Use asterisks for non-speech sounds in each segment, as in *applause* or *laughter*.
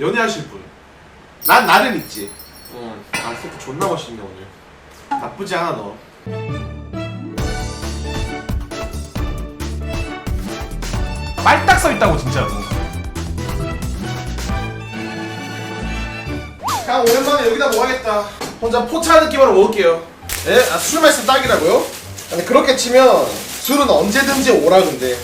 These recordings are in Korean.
연애하실 분. 난 나는 있지. 응. 아 새끼 존나 멋있네 오늘. 나쁘지 않아 너. 빨딱 써 있다고 진짜로. 그냥 오랜만에 여기다 모아야겠다. 혼자 포차 느낌으로 먹을게요. 예? 아, 술 말씀 딱이라고요? 아니 그렇게 치면 술은 언제든지 오라 근데.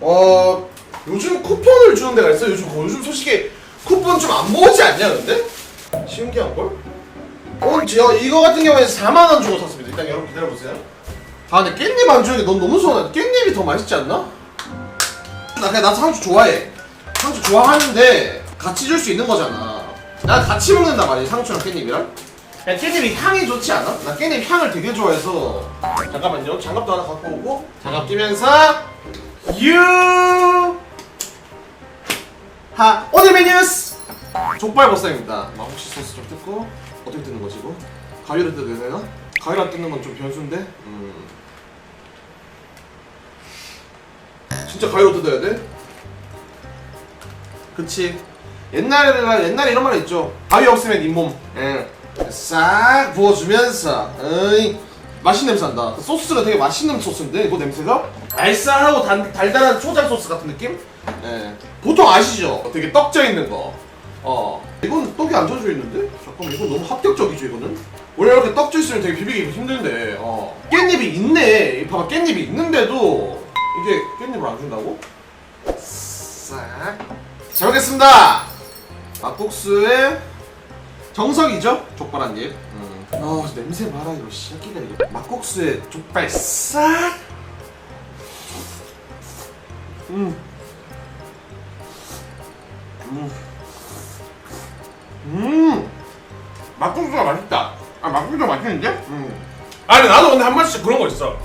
어 요즘 쿠폰을 주는 데가 있어. 요즘 요즘 솔직히 쿠폰 좀 안 모으지 않냐 근데? 신기한 걸? 오늘 저 이거 같은 경우에 4만 원 주고 샀습니다. 일단 여러분 기다려 보세요. 아 근데 깻잎 안 주는 게 넌 너무 서운해. 깻잎이 더 맛있지 않나? 나 그냥 나 상추 좋아해. 상추 좋아하는데 같이 줄 수 있는 거잖아. 난 같이 먹는단 말이야 상추랑 깻잎이랑. 야 깻잎이 향이 좋지 않아? 나 깻잎 향을 되게 좋아해서. 잠깐만요. 장갑도 하나 갖고 오고 장갑 끼면서 유. 하 오늘 메뉴스 족발 보쌈입니다. 막 혹시 소스 좀 뜯고 어떻게 뜯는 거지 이거? 가위로 뜯어야 되나? 가위로 뜯는 건 좀 변수인데. 음. 진짜 가위로 뜯어야 돼? 그치 옛날에 옛날에 이런 말 있죠 가위 없으면 잇몸 예. 싹 부어주면서 어이 맛있는 냄새 난다 소스가 되게 맛있는 소스인데 이거 냄새가 알싸하고 단, 달달한 초장 소스 같은 느낌? 예. 보통 아시죠? 되게 떡져 있는 거 어. 이건 떡이 안 져져 있는데? 잠깐만 이건 너무 합격적이죠 이거는? 원래 이렇게 떡져 있으면 되게 비비기 힘든데 어. 깻잎이 있네 이 봐봐 깻잎이 있는데도 이게 깻잎을 안 준다고? 싹. 잘 먹겠습니다. 막국수의 정석이죠? 족발 한 입. 음. 아 냄새 봐라 이거 시기가 이거. 막국수에 족발 싹. 음. 음. 음. 막국수가 맛있다. 아 막국수가 맛있는데? 음. 아니 나도 근데 한 번씩 그런 거 있어.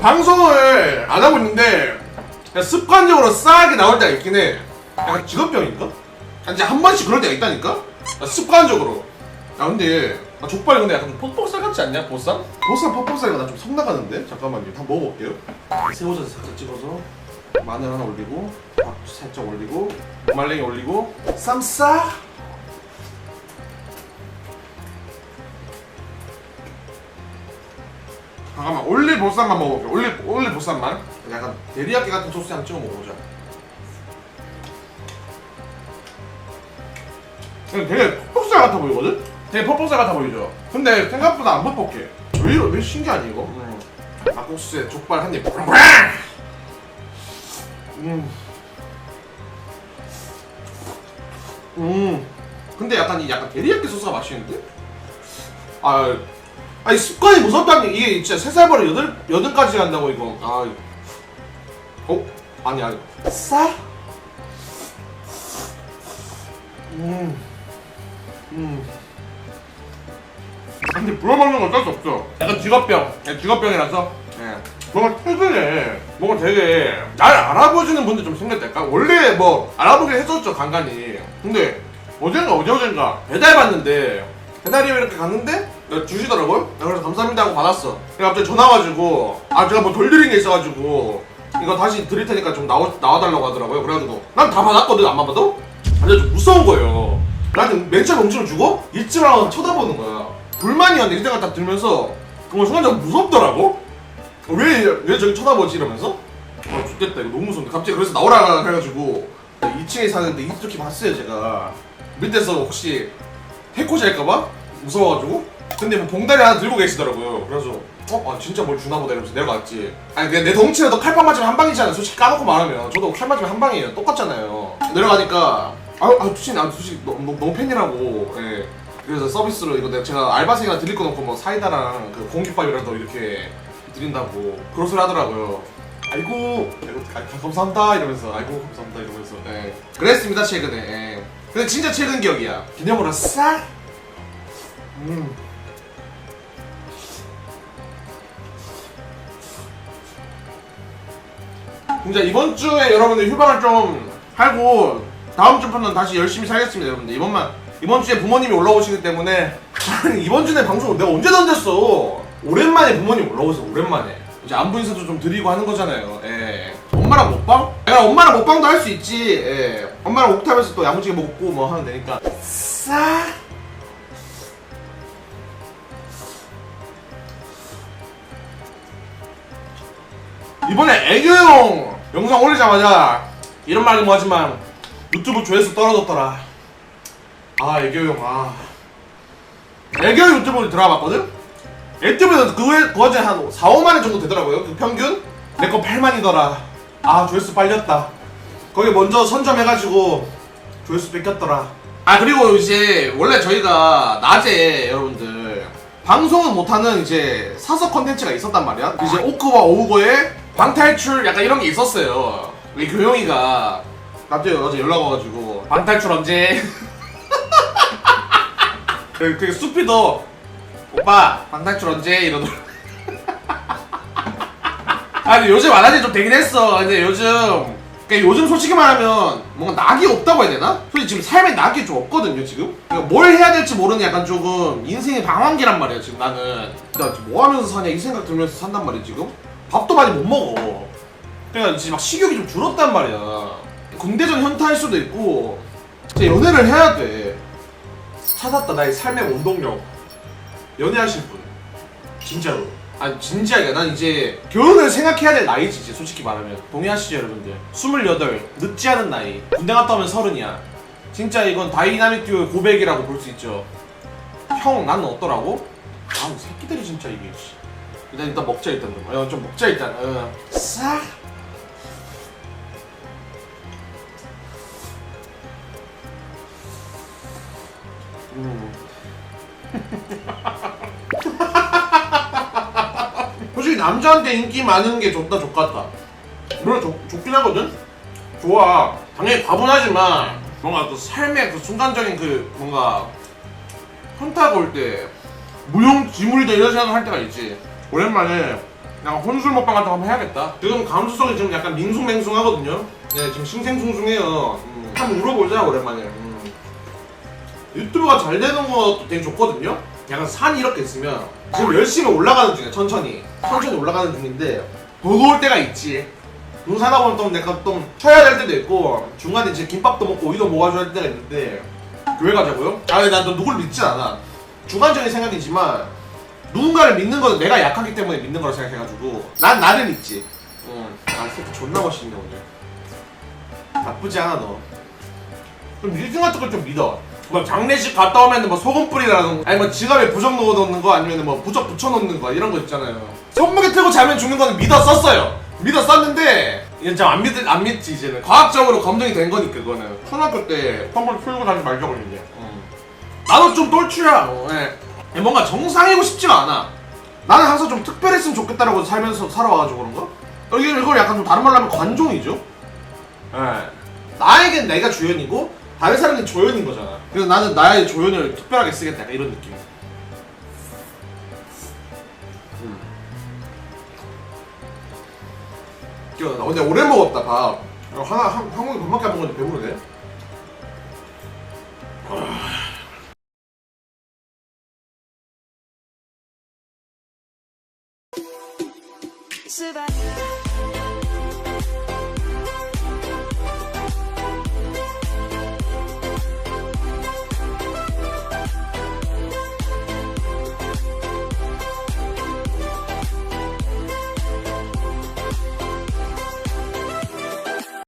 방송을 안 하고 있는데 그냥 습관적으로 싸게 나올 때가 있긴 해. 약간 직업병인가? 아, 이제 한 번씩 그럴 때가 있다니까? 아, 습관적으로. 아 근데 아, 족발 근데 약간 퍽퍽살 같지 않냐 보쌈? 보쌈 퍽퍽살이가 나좀 성나가는데? 잠깐만요. 한번 먹어볼게요. 새우젓 살짝 찍어서 마늘 하나 올리고 밥 살짝 올리고 말랭이 올리고 쌈 싸. 잠깐만 올리 보쌈만 먹어볼게. 올리 올리 보쌈만. 약간 데리야끼 같은 소스 한번 찍어 먹어보자. 근데 되게 퍽퍽살 같아 보이거든? 되게 퍽퍽살 같아 보이죠? 근데 생각보다 안 퍽퍽해. 왜 이러? 왜 신기하니 이거? 막국수에 족발 한 입. 음. 음. 근데 약간 이 약간 데리야끼 소스가 맛있는데? 아, 아니 습관이 무섭다는 게 이게 진짜 세살 버릇 여덟 여덟까지 간다고 이거. 아, 어? 아니 아니. 싸? 음. 음. 근데 불어 먹는 건 어쩔 수 없어. 약간 직업병. 예, 직업병이라서. 예. 뭔가 최근에 뭔가 되게 날 알아보시는 분들 좀 생겼달까? 원래 뭐 알아보긴 했었죠 간간히. 근데 어젠가 어제 어젠가 배달 받는데 배달이 이렇게 갔는데 주시더라고요. 그래서 감사합니다 하고 받았어. 그래서 갑자기 전화 와가지고 아 제가 뭐덜 드린 게 있어가지고 이거 다시 드릴 테니까 좀 나와 나와달라고 하더라고요. 그래가지고 난 다 받았거든 안 받아도. 근데 좀 무서운 거예요. 나한테 맨 처음 음식을 주고 잊지 말라고 쳐다보는 거야. 불만이었는데 이 생각 딱 들면서 그걸 순간적으로 무섭더라고. 왜, 왜 저기 쳐다보지 이러면서? 아 좋겠다. 이거 너무 무서운데. 갑자기 그래서 나오라 해가지고 2층에 사는데 이렇게 봤어요 제가. 밑에서 혹시 해코지 할까봐 무서워가지고. 근데 뭐 봉다리 하나 들고 계시더라고요. 그래서 어? 아 진짜 뭘 주나 보다 이러면서 내려갔지. 아니 그냥 내 덩치라도 칼빵 맞으면 한 방이잖아요. 솔직히 까놓고 말하면. 저도 칼 맞으면 한 방이에요. 똑같잖아요. 내려가니까 아유 아 솔직히 나 솔직히 너, 너, 너무 팬이라고. 예. 그래서 서비스로 이거 내가 제가 알바생이랑 드릴 거 놓고 뭐 사이다랑 그 공깃밥이라도 이렇게 드린다고 그런 소리 하더라고요. 아이고, 아이고 가- 가- 감사합니다 이러면서 아이고 감사합니다 이러면서 예. 그랬습니다 최근에. 예. 근데 진짜 최근 기억이야. 기념으로 싹. 음. 진짜 이번 주에 여러분들 휴방을 좀 하고 다음 주부터는 다시 열심히 살겠습니다 여러분들 이번만 이번 주에 부모님이 올라오시기 때문에 *laughs* 이번 주에 방송 내가 언제 던졌어 오랜만에 부모님 올라오세요 오랜만에 이제 안부 인사도 좀 드리고 하는 거잖아요 예. 엄마랑 먹방? 내가 엄마랑 먹방도 할 수 있지. 예. 엄마랑 옥탑에서 또 야무지게 먹고 뭐 하면 되니까. 싹. 이번에 애교용 영상 올리자마자 이런 말은 뭐하지만 유튜브 조회수 떨어졌더라. 아 애교용 아. 애교 유튜브를 들어봤거든? 유튜브에서 그, 외- 그한 4, 5만 원 정도 되더라고요. 그 평균? 내 거 8만이더라. 아 조회수 빨렸다. 거기 먼저 선점해가지고 조회수 뺏겼더라. 아 그리고 이제 원래 저희가 낮에 여러분들 방송은 못하는 이제 사서 컨텐츠가 있었단 말이야. 이제 오크와 오우고의 방탈출 약간 이런 게 있었어요. 우리 교영이가 나한테 어제 연락 와가지고 방탈출 언제? *laughs* 되게, 되게 숲이도 오빠 방탈출 언제 이러더라 *laughs* 아 근데 요즘 안 한지? 좀 되긴 했어. 근데 요즘 그러니까 요즘 솔직히 말하면 뭔가 낙이 없다고 해야 되나? 솔직히 지금 삶에 낙이 좀 없거든요 지금? 그러니까 뭘 해야 될지 모르는 약간 조금 인생의 방황기란 말이야 지금 나는. 나 지금 뭐 하면서 사냐? 이 생각 들면서 산단 말이야 지금? 밥도 많이 못 먹어. 그러니까 지금 막 식욕이 좀 줄었단 말이야. 군대전 현타일 수도 있고. 진짜 연애를 해야 돼. 찾았다 나의 삶의 원동력 연애하실 분. 진짜로. 아니 진지하게. 난 이제 결혼을 생각해야 될 나이지 이제 솔직히 말하면. 동의하시죠 여러분들? 28 늦지 않은 나이. 군대 갔다 오면 서른이야. 진짜 이건 다이나믹 듀오의 고백이라고 볼 수 있죠. 형 나는 어떠라고? 아우 새끼들이 진짜 이게 씨. 일단 일단 먹자 일단 어, 좀 먹자 일단. 어. 싹 음. *laughs* 솔직히 남자한테 인기 많은 게 좋다 좋같다. 물론 좋, 좋긴 하거든? 좋아. 당연히 과분하지만 뭔가 그 삶의 그 순간적인 그 뭔가 현타가 올 때 무용지물이다 이런 생각을 할 때가 있지. 오랜만에 그냥 혼술 먹방 같은 거 한번 해야겠다. 지금 감수성이 지금 약간 밍숭맹숭하거든요? 네 지금 싱생숭숭해요. 음, 한번 울어보자 오랜만에. 음. 유튜브가 잘 되는 것도 되게 좋거든요. 약간 산이 이렇게 있으면 지금 열심히 올라가는 중이야 천천히 천천히 올라가는 중인데 버거울 때가 있지. 농사하다 보면 좀 내가 좀 쉬어야 될 때도 있고 중간에 이제 김밥도 먹고 우유도 먹어줘야 될 때가 있는데 교회 가자고요? 아니 난또 누굴 믿진 않아. 주관적인 생각이지만 누군가를 믿는 건 내가 약하기 때문에 믿는 거라 생각해가지고 난 나를 믿지. 응. 아 새끼 존나 멋있네 오늘. 나쁘지 않아 너. 좀 일등 같은 걸 좀 믿어. 뭐 장례식 갔다 오면 뭐 소금 뿌리라든가 아니 뭐 지갑에 부적 넣어놓는 거 아니면 뭐 부적 붙여놓는 거 이런 거 있잖아요. 손목에 틀고 자면 죽는 거는 믿었었어요. 믿었었는데 이제 좀안 믿, 안 믿지 이제는 과학적으로 검증이 된 거니까 그거는 초등학교 때 펌을 풀고 다니지 말자고 이제 음. 나도 좀 똘추야 어, 예. 뭔가 정상이고 싶지가 않아 나는 항상 좀 특별했으면 좋겠다라고 살면서 살아와가지고 그런가? 어, 이게 이걸 약간 좀 다른 말로 하면 관종이죠 예. 나에겐 내가 주연이고 다른 사람은 조연인 거잖아. 그래서 나는 나의 조연을 특별하게 쓰겠다. 약간 이런 느낌. 음. 나 근데 오래 먹었다 밥. 어, 하나 한, 한 공기 반밖에 안 먹었는데 배부르네. Survive.